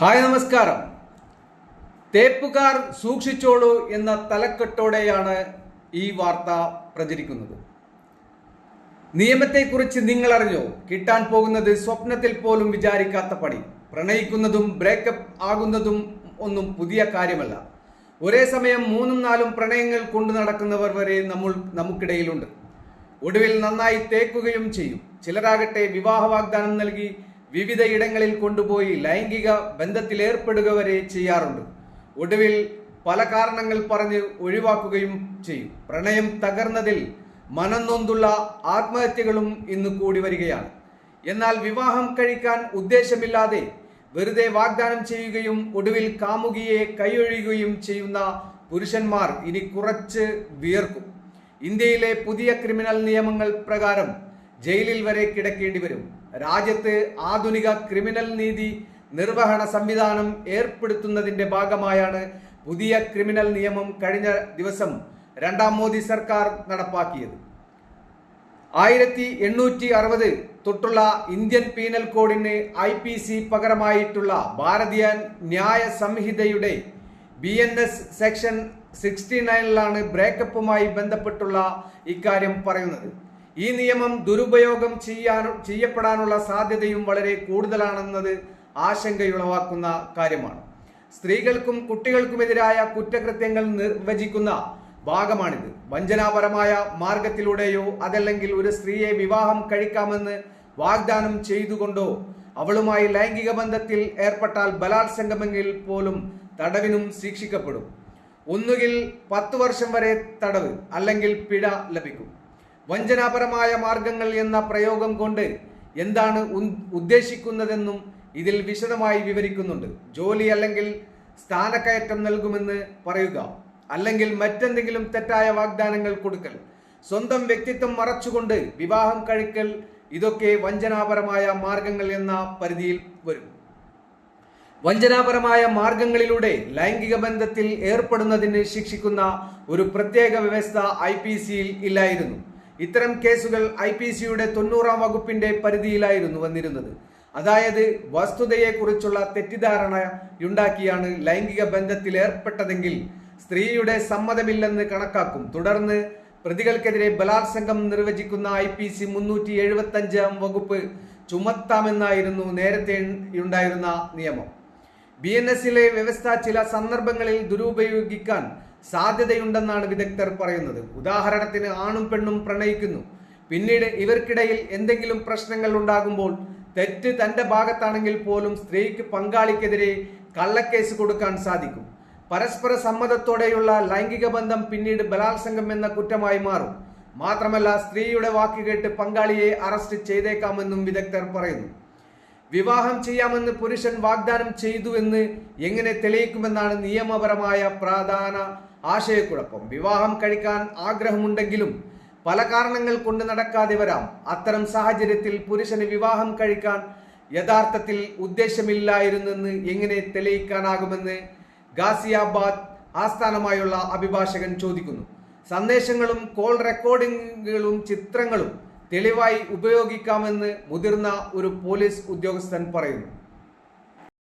Hi നമസ്കാരം. തേപ്പുകാർ സൂക്ഷിച്ചോളൂ എന്ന തലക്കെട്ടോടെയാണ് ഈ വാർത്ത പ്രചരിക്കുന്നത്. നിയമത്തെക്കുറിച്ച് നിങ്ങൾ അറിഞ്ഞോ കിട്ടാൻ പോകുന്നത് സ്വപ്നത്തിൽ പോലും വിചാരിക്കാത്ത പണി. പ്രണയിക്കുന്നതും ബ്രേക്കപ്പ് ആകുന്നതും ഒന്നും പുതിയ കാര്യമല്ല. ഒരേ സമയം മൂന്നും നാലും പ്രണയങ്ങൾ കൊണ്ടു നടക്കുന്നവർ വരെ നമ്മൾ നമുക്കിടയിലുണ്ട്. ഒടുവിൽ നന്നായി തേക്കുകയും ചെയ്യും. ചിലരാകട്ടെ വിവാഹ വാഗ്ദാനം നൽകി വിവിധ ഇടങ്ങളിൽ കൊണ്ടുപോയി ലൈംഗിക ബന്ധത്തിലേർപ്പെടുക വരെ ചെയ്യാറുണ്ട്. ഒടുവിൽ പല കാരണങ്ങൾ പറഞ്ഞ് ഒഴിവാക്കുകയും ചെയ്യും. പ്രണയം തകർന്നതിൽ മനംനൊന്തുള്ള ആത്മഹത്യകളും ഇന്ന് കൂടി വരികയാണ്. എന്നാൽ വിവാഹം കഴിക്കാൻ ഉദ്ദേശമില്ലാതെ വെറുതെ വാഗ്ദാനം ചെയ്യുകയും ഒടുവിൽ കാമുകിയെ കൈയൊഴിയുകയും ചെയ്യുന്ന പുരുഷന്മാർ ഇനി കുറച്ച് വിയർക്കും. ഇന്ത്യയിലെ പുതിയ ക്രിമിനൽ നിയമങ്ങൾ പ്രകാരം ജയിലിൽ വരെ കിടക്കേണ്ടി വരും. രാജ്യത്ത് ആധുനിക ക്രിമിനൽ നീതി നിർവഹണ സംവിധാനം ഏർപ്പെടുത്തുന്നതിന്റെ ഭാഗമായാണ് പുതിയ ക്രിമിനൽ നിയമം കഴിഞ്ഞ ദിവസം രണ്ടാം മോദി സർക്കാർ നടപ്പാക്കിയത്. ആയിരത്തി എണ്ണൂറ്റി അറുപത് തൊട്ടുള്ള ഇന്ത്യൻ പീനൽ കോഡിന് ഐ പി സി പകരമായിട്ടുള്ള Bharatiya Nyaya സംഹിതയുടെ B N S section sixty നയനിലാണ് ബ്രേക്കപ്പുമായി ബന്ധപ്പെട്ടുള്ള ഇക്കാര്യം പറയുന്നത്. ഈ നിയമം ദുരുപയോഗം ചെയ്യാൻ ചെയ്യപ്പെടാനുള്ള സാധ്യതയും വളരെ കൂടുതലാണെന്നത് ആശങ്കയുളവാക്കുന്ന കാര്യമാണ്. സ്ത്രീകൾക്കും കുട്ടികൾക്കുമെതിരായ കുറ്റകൃത്യങ്ങൾ നിർവചിക്കുന്ന ഭാഗമാണിത്. വഞ്ചനാപരമായ മാർഗത്തിലൂടെയോ അതല്ലെങ്കിൽ ഒരു സ്ത്രീയെ വിവാഹം കഴിക്കാമെന്ന് വാഗ്ദാനം ചെയ്തുകൊണ്ടോ അവളുമായി ലൈംഗിക ബന്ധത്തിൽ ഏർപ്പെട്ടാൽ ബലാത്സംഗമെങ്കിൽ പോലും തടവിനും ശിക്ഷിക്കപ്പെടും. ഒന്നുകിൽ പത്തു വർഷം വരെ തടവ് അല്ലെങ്കിൽ പിഴ ലഭിക്കും. വഞ്ചനാപരമായ മാർഗങ്ങൾ എന്ന പ്രയോഗം കൊണ്ട് എന്താണ് ഉദ്ദേശിക്കുന്നതെന്നും ഇതിൽ വിശദമായി വിവരിക്കുന്നുണ്ട്. ജോലി അല്ലെങ്കിൽ സ്ഥാനക്കയറ്റം നൽകുമെന്ന് പറയുക അല്ലെങ്കിൽ മറ്റെന്തെങ്കിലും തെറ്റായ വാഗ്ദാനങ്ങൾ കൊടുക്കൽ. സ്വന്തം വ്യക്തിത്വം മറച്ചുകൊണ്ട് വിവാഹം കഴിക്കൽ ഇതൊക്കെ വഞ്ചനാപരമായ മാർഗങ്ങൾ എന്ന പരിധിയിൽ വരും. വഞ്ചനാപരമായ മാർഗങ്ങളിലൂടെ ലൈംഗിക ബന്ധത്തിൽ ഏർപ്പെടുന്നതിന് ശിക്ഷിക്കുന്ന ഒരു പ്രത്യേക വ്യവസ്ഥ ഐ പി സിയിൽ ഇല്ലായിരുന്നു. ഇത്തരം കേസുകൾ ഐ പി സിയുടെ തൊണ്ണൂറാം വകുപ്പിന്റെ പരിധിയിലായിരുന്നു വന്നിരുന്നത്. അതായത് വസ്തുതയെക്കുറിച്ചുള്ള തെറ്റിദ്ധാരണയുണ്ടാക്കിയാണ് ലൈംഗിക ബന്ധത്തിൽ ഏർപ്പെട്ടതെങ്കിൽ സ്ത്രീയുടെ സമ്മതമില്ലെന്ന് കണക്കാക്കും. തുടർന്ന് പ്രതികൾക്കെതിരെ ബലാത്സംഗം നിർവചിക്കുന്ന ഐ പി സി മുന്നൂറ്റി എഴുപത്തി അഞ്ചാം വകുപ്പ് ചുമത്താമെന്നായിരുന്നു നേരത്തെ ഉണ്ടായിരുന്ന നിയമം. ബി എൻ എസിലെ വ്യവസ്ഥ ചില സന്ദർഭങ്ങളിൽ ദുരുപയോഗിക്കാൻ സാധ്യതയുണ്ടെന്നാണ് വിദഗ്ധർ പറയുന്നത്. ഉദാഹരണത്തിന് ആണും പെണ്ണും പ്രണയിക്കുന്നു. പിന്നീട് ഇവർക്കിടയിൽ എന്തെങ്കിലും പ്രശ്നങ്ങൾ ഉണ്ടാകുമ്പോൾ തെറ്റ് തന്റെ ഭാഗത്താണെങ്കിൽ പോലും സ്ത്രീക്ക് പങ്കാളിക്കെതിരെ കള്ളക്കേസ് കൊടുക്കാൻ സാധിക്കും. പരസ്പര സമ്മതത്തോടെയുള്ള ലൈംഗിക ബന്ധം പിന്നീട് ബലാത്സംഗം എന്ന കുറ്റമായി മാറും. മാത്രമല്ല സ്ത്രീയുടെ വാക്കുകേട്ട് പങ്കാളിയെ അറസ്റ്റ് ചെയ്തേക്കാമെന്നും വിദഗ്ധർ പറയുന്നു. വിവാഹം ചെയ്യാമെന്ന് പുരുഷൻ വാഗ്ദാനം ചെയ്തു എന്ന് എങ്ങനെ തെളിയിക്കുമെന്നാണ് നിയമപരമായ പ്രധാന ആശയക്കുഴപ്പം. വിവാഹം കഴിക്കാൻ ആഗ്രഹമുണ്ടെങ്കിലും പല കാരണങ്ങൾ കൊണ്ട് നടക്കാതെ വരാം. അത്തരം സാഹചര്യത്തിൽ പുരുഷന് വിവാഹം കഴിക്കാൻ യഥാർത്ഥത്തിൽ ഉദ്ദേശമില്ലായിരുന്നെന്ന് എങ്ങനെ തെളിയിക്കാനാകുമെന്ന് ഗാസിയാബാദ് ആസ്ഥാനമായുള്ള അഭിഭാഷകൻ ചോദിക്കുന്നു. സന്ദേശങ്ങളും കോൾ റെക്കോർഡിങ്ങുകളും ചിത്രങ്ങളും തെളിവായി ഉപയോഗിക്കാമെന്ന് മുതിർന്ന ഒരു പോലീസ് ഉദ്യോഗസ്ഥൻ പറയുന്നു.